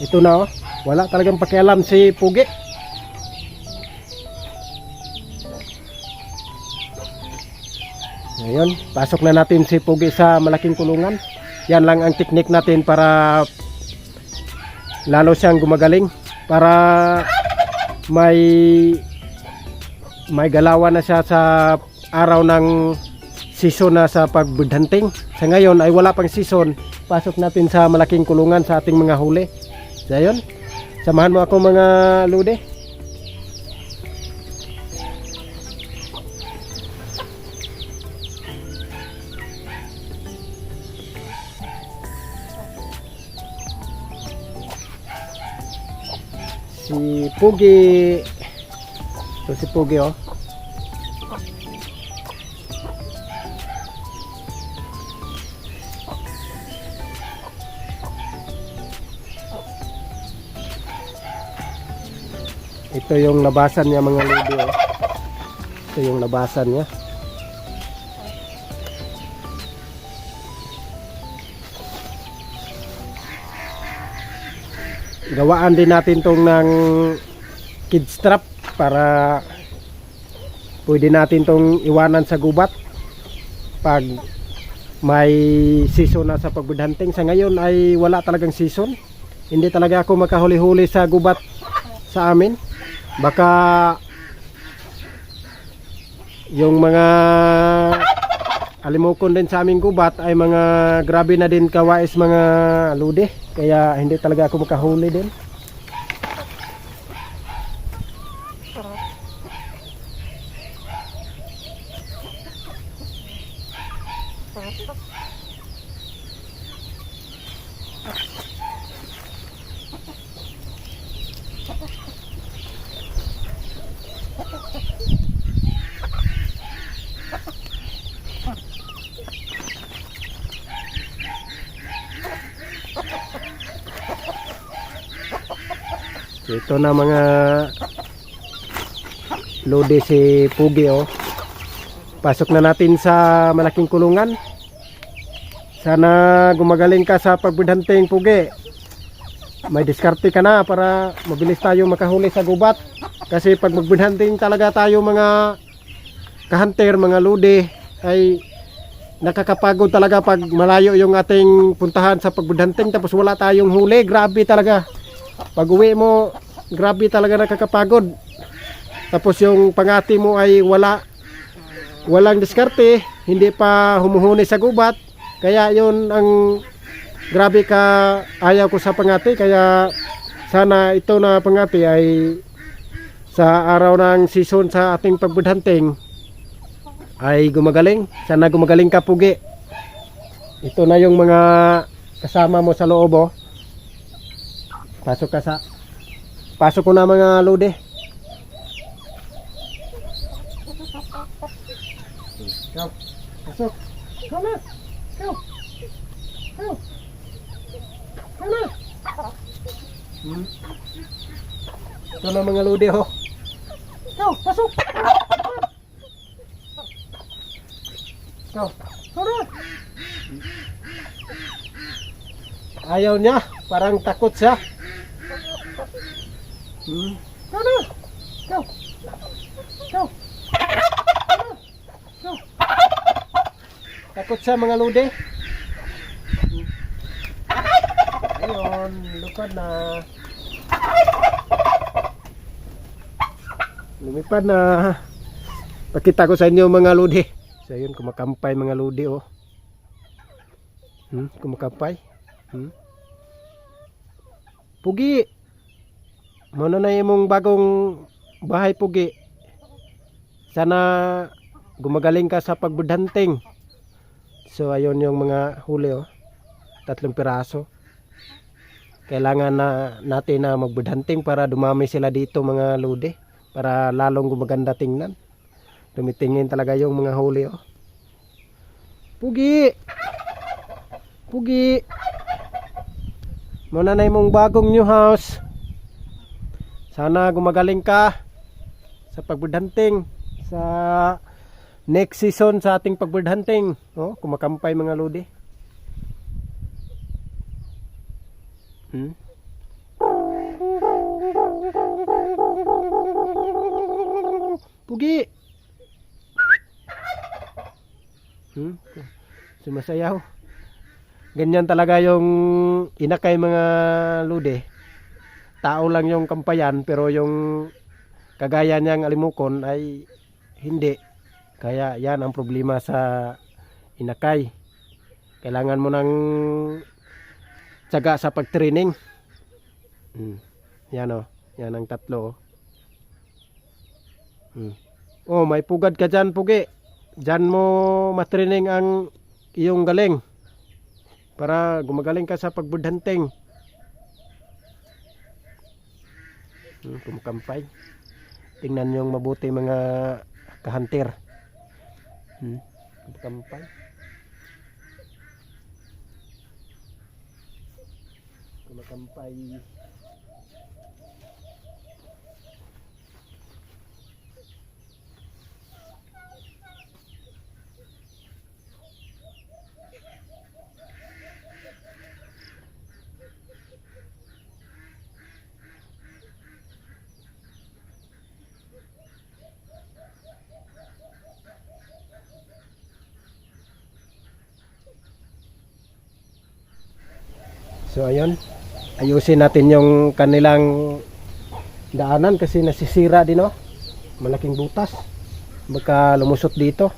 Ito na oh. Wala talagang pakialam si Pugi. Ngayon, pasok na natin si Pugi sa malaking kulungan. Yan lang ang teknik natin para lalo siyang gumagaling para may may galawan na siya sa araw ng season na sa pagbudhanting. Sa ngayon ay wala pang season. Pasok natin sa malaking kulungan sa ating mga huli. So ayun, samahan mo ako mga lude. Si Pugi. Ito si Pugi oh. Ito yung labasan niya mga lodi oh. Ito yung labasan niya. Gawaan din natin tong ng kid strap para pwede natin tong iwanan sa gubat pag may season na sa pagbudhanting. Sa ngayon ay wala talagang season. Hindi talaga ako makahuli-huli sa gubat sa amin. Baka yung mga alimokon din sa aming gubat ay mga grabe na din kawais mga lude. Kaya hindi talaga ako makahuli din So, ito na mga lode si Pugi oh. Pasok na natin sa malaking kulungan. Sana gumagaling ka sa pagbudhanting Pugi. May diskarte ka na para mabilis tayo makahuli sa gubat. Kasi pag magbudhanting talaga tayo mga kahunter, mga lode ay nakakapagod talaga pag malayo yung ating puntahan sa pagbudhanting tapos wala tayong huli. Grabe talaga pag uwi mo grabe talaga nakakapagod. Tapos yung pangati mo ay wala. Walang diskarte hindi pa humuhuni sa gubat. Kaya yun ang grabe ka ayaw ko sa pangati. Kaya sana ito na pangati ay sa araw ng season sa ating pagbudhanting ay gumagaling. Sana gumagaling ka pugi. Ito na yung mga kasama mo sa loob oh Pasok ka sa Pasok ko na mga lode. Go. Pasok. Come na. Go. Go. Come. Hmm. Ito na mga lode ho. Go, pasok. Go. Go na. Ayaw niya, parang takot siya. Hmm. Na. Go. Go. Go. Takot siya mga lude. Ayun, lupad na. Lumipad na. Pakita ko sa inyo mga lude. So yun, kumakampay mga lude oh. Hmm, kumakampay. Hmm. Pugi. Muna na imong bagong bahay pugi. Sana gumagaling ka sa pagbudhanting. So ayun yung mga huli oh. Tatlong piraso. Kailangan na natin na magbudhanting para dumami sila dito mga lude. Para lalong gumaganda tingnan. Tumitingin talaga yung mga huli oh. Pugi! Pugi! Muna na imong bagong new house. Sana gumagaling ka sa pagbird hunting sa next season sa ating pagbird hunting. Oh, kumakampay mga lodi. Hmm? Pugi! Hmm? Sumasayaw. Ganyan talaga yung inakay mga lude. Tao lang yung kampayan pero yung kagaya niyang alimukon ay hindi. Kaya yan ang problema sa inakay. Kailangan mo ng tsaga sa pagtraining. Hmm. Yan o. Yan ang tatlo. oh. Hmm. Oh, may pugad ka dyan, pugi. Dyan mo matraining ang iyong galing. Para gumagaling ka sa pagbudhanting. Hmm, kumakampay. Tingnan yung mabuti mga kahantir. Hmm, kumakampay. Kumakampay. So ayun, ayusin natin yung kanilang daanan kasi nasisira din oh. Malaking butas. Baka lumusot dito.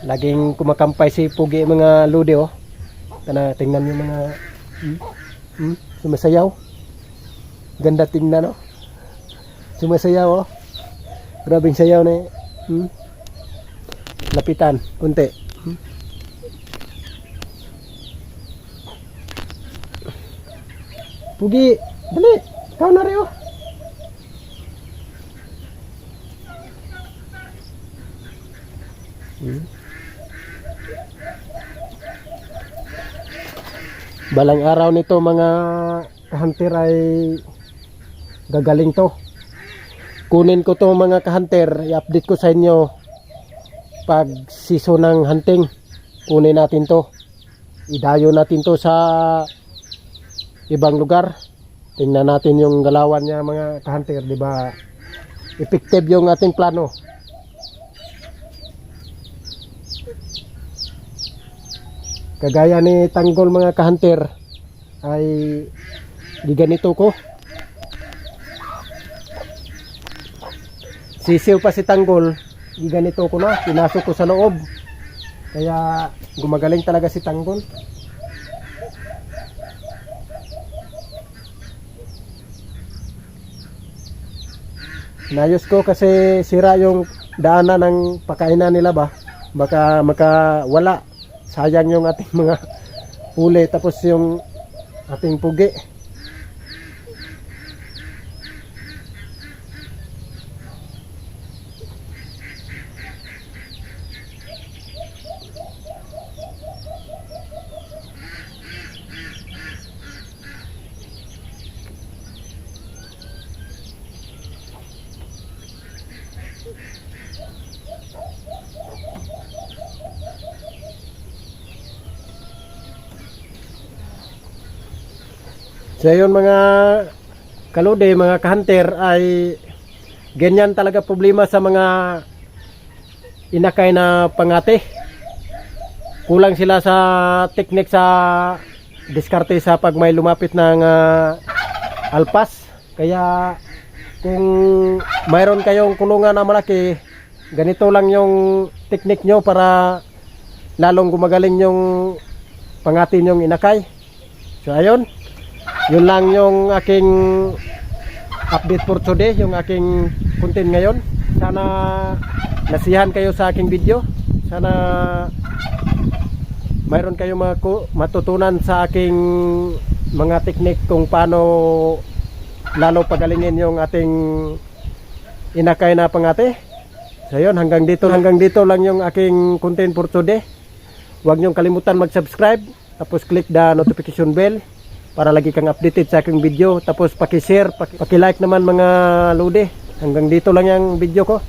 Laging kumakampay si Pugi mga lude oh. Kana tingnan yung mga hmm, hmm, sumasayaw. Ganda tingnan oh. Sumasayaw oh. Grabing sayaw na eh. hmm. Lapitan, kunti. Pugi, dali. Ikaw na rin oh. Hmm. Balang araw nito mga kahanter ay gagaling to. Kunin ko to mga kahanter, i-update ko sa inyo pag season ng hunting. Kunin natin to. Idayo natin to sa ibang lugar. Tingnan natin yung galawan niya mga kahanter, di ba? Effective yung ating plano. Kagaya ni Tanggol mga kahanter ay di ganito ko. Sisiw pa si Tanggol, di ganito ko na, pinasok ko sa loob. Kaya gumagaling talaga si Tanggol. Nayos ko kasi sira yung daanan ng pakainan nila ba. Baka makawala. Sayang yung ating mga huli tapos yung ating pugi. So yun mga kalode, mga kahunter ay ganyan talaga problema sa mga inakay na pangate. Kulang sila sa teknik sa diskarte sa pag may lumapit ng ah, alpas. Kaya kung mayroon kayong kulungan na malaki, ganito lang yung teknik nyo para lalong gumagaling yung pangati nyong inakay. So ayun, yun lang yung aking update for today, yung aking content ngayon. Sana nasihan kayo sa aking video. Sana mayroon kayo matutunan sa aking mga teknik kung paano lalo pagalingin yung ating inakay na pangate. So yun, hanggang dito, hanggang dito lang yung aking content for today. Huwag niyong kalimutan mag-subscribe, tapos click the notification bell para lagi kang updated sa aking video. Tapos paki-share, paki- paki-like naman mga lode. Hanggang dito lang yung video ko.